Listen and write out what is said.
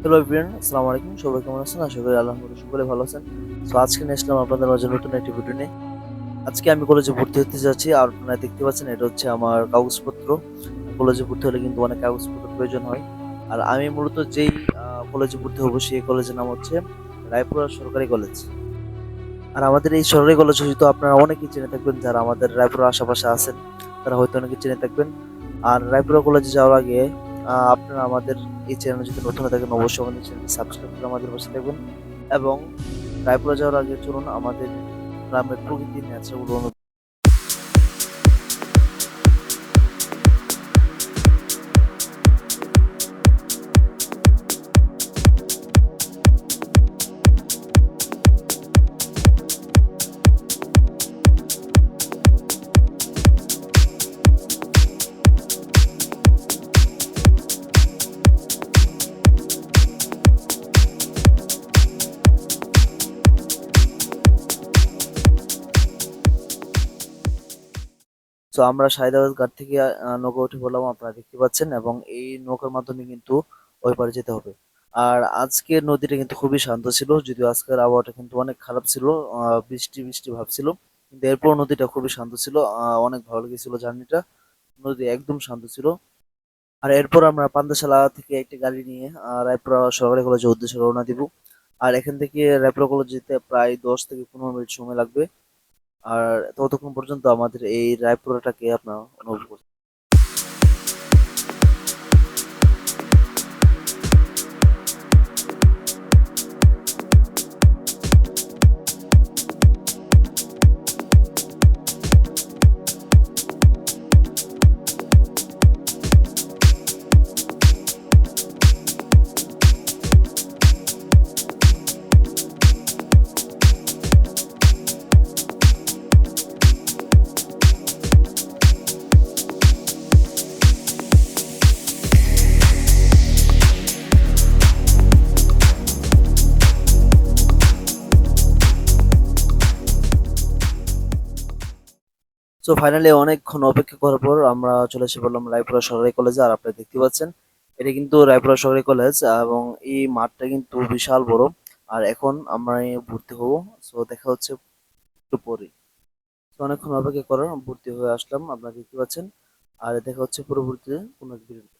Hello everyone আসসালামু আলাইকুম। সবাই কেমন আছেন? আশা করি আলহামদুলিল্লাহ সকলে ভালো আছেন। সো আজকে নিয়ে আসলাম আপনাদের মাঝে নতুন একটি ভিডিও নিয়ে। আজকে আমি কলেজে ভর্তি হতে যাচ্ছি। আর আপনারা দেখতে পাচ্ছেন, এটা হচ্ছে আমার কাগজপত্র। কলেজে ভর্তি হলে কিন্তু অনেক কাগজপত্র প্রয়োজন হয়। আর আমি মূলত যেই কলেজে ভর্তি হব সেই কলেজের নাম হচ্ছে রায়পুরা সরকারি কলেজ আর আমাদের এই সরকারি কলেজ হয়তো আপনারা অনেকেই জেনে থাকবেন যারা আমাদের রায়পুরের আশেপাশে আছেন। তারা হয়তো অনেকে জেনে থাকবেন। আর রায়পুরা কলেজে যাওয়ার আগে আপনারা আমাদের এই চ্যানেল যদি নতুন হয়ে থাকেন, অবশ্যই আমাদের চ্যানেলটি সাবস্ক্রাইব করে আমাদের পাশে থাকবেন। এবং রায়পুরা যাওয়ার আগে চলুন আমাদের গ্রামের প্রকৃতির ন্যাচারগুলো তো আমরা সাহিদাবাদ ঘাট থেকে নৌকা উঠে পড়লাম আপনারা দেখতে পাচ্ছেন এবং এই নৌকার মাধ্যমে কিন্তু ওই পারে যেতে হবে। আর আজকের নদীটা কিন্তু খুবই শান্ত ছিল, যদিও আজকের আবহাওয়াটা কিন্তু অনেক খারাপ ছিল বৃষ্টি বৃষ্টি ভাব ছিল, কিন্তু এরপর নদীটা খুবই শান্ত ছিল অনেক ভালো লেগেছিল জার্নিটা, নদী একদম শান্ত ছিল। আর এরপর আমরা পান্দাশালা থেকে একটি গাড়ি নিয়ে রায়পুরা সরকারি কলেজের উদ্দেশ্যে রওনা দিব। আর এখান থেকে রায়পুরা কলেজ যেতে প্রায় দশ থেকে পনেরো মিনিট সময় লাগবে। আর ততক্ষণ পর্যন্ত আমাদের এই রায়পুরাটাকে আপনার অনুভব সো ফাইনালি অনেকক্ষণ অপেক্ষা করার পর আমরা চলে এসে বললাম রায়পুরা সরকারি কলেজে, আর আপনারা দেখতে পাচ্ছেন, এটা কিন্তু রায়পুরা সরকারি কলেজ এবং এই মাঠটা কিন্তু বিশাল বড়। আর এখন আমরা ভর্তি হব। সো দেখা হচ্ছে একটু পরে তো অনেকক্ষণ অপেক্ষা করার ভর্তি হয়ে আসলাম, আপনারা দেখতে পাচ্ছেন। আর দেখা হচ্ছে পরবর্তীতে কোনো ভিডিওতে